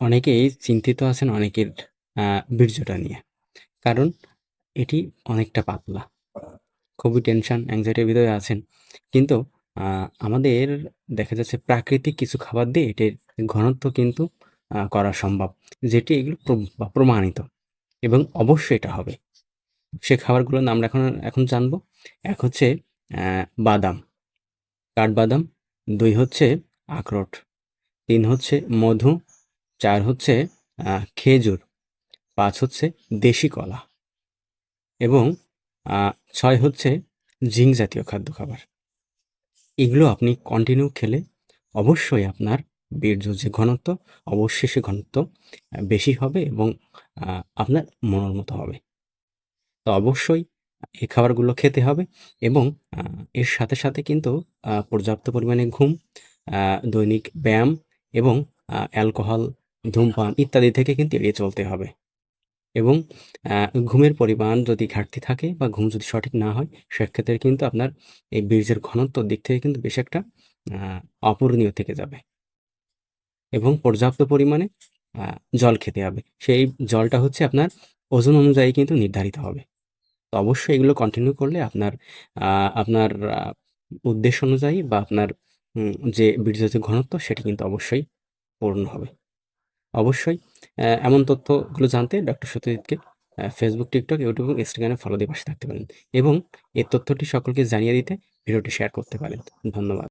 অনেকেই চিন্তিত আছেন অনেকের বীর্যটা নিয়ে। কারণ এটি অনেকটা পাতলা। খুবই টেনশন, এর ভিতরে আছেন। কিন্তু আমাদের দেখা যাচ্ছে প্রাকৃতিক কিছু খাবার দিয়ে এটির ঘনত্ব কিন্তু করা সম্ভব। যেটি এগুলো প্রমাণিত এবং অবশ্যই এটা হবে। সে খাবারগুলোর নাম এখন এখন জানব। এক হচ্ছে বাদাম, কাঠবাদাম, ২ হচ্ছে আখরোট, তিন হচ্ছে মধু, ৪ হচ্ছে খেজুর, পাঁচ হচ্ছে দেশি কলা এবং ছয় হচ্ছে জিঙ্ক জাতীয় খাদ্য খাবার। এগুলো আপনি কন্টিনিউ খেলে অবশ্যই আপনার বীর্য যে ঘনত্ব, অবশ্যই সে ঘনত্ব বেশি হবে এবং আপনার মনের মতো হবে। তো অবশ্যই এই খাবারগুলো খেতে হবে এবং এর সাথে, সাথে কিন্তু পর্যাপ্ত পরিমাণে ঘুম, দৈনিক ব্যায়াম এবং অ্যালকোহল, ধূমপান ইত্যাদি থেকে কিন্তু এড়িয়ে চলতে হবে। এবং ঘুমের পরিমাণ যদি ঘাটতি থাকে বা ঘুম যদি সঠিক না হয়, সেক্ষেত্রে কিন্তু আপনার এই বীর্যের ঘনত্বর দিক থেকে কিন্তু বেশ একটা অপূরণীয় থেকে যাবে। এবং পর্যাপ্ত পরিমাণে জল খেতে হবে। সেই জলটা হচ্ছে আপনার ওজন অনুযায়ী কিন্তু নির্ধারিত হবে। তো অবশ্যই এগুলো কন্টিনিউ করলে আপনার আপনার উদ্দেশ্য অনুযায়ী বা আপনার যে বীর্যের যে ঘনত্ব সেটি কিন্তু অবশ্যই পূরণ হবে। অবশ্যই এমন তথ্যগুলো জানতে ডক্টর সত্যজিৎকে ফেসবুক টিকটক ইউটিউব এবং ইনস্টাগ্রামে ফলো দিয়ে পাশে থাকতে পারেন এবং এই তথ্যটি সকলকে জানিয়ে দিতে ভিডিওটি শেয়ার করতে পারেন। ধন্যবাদ।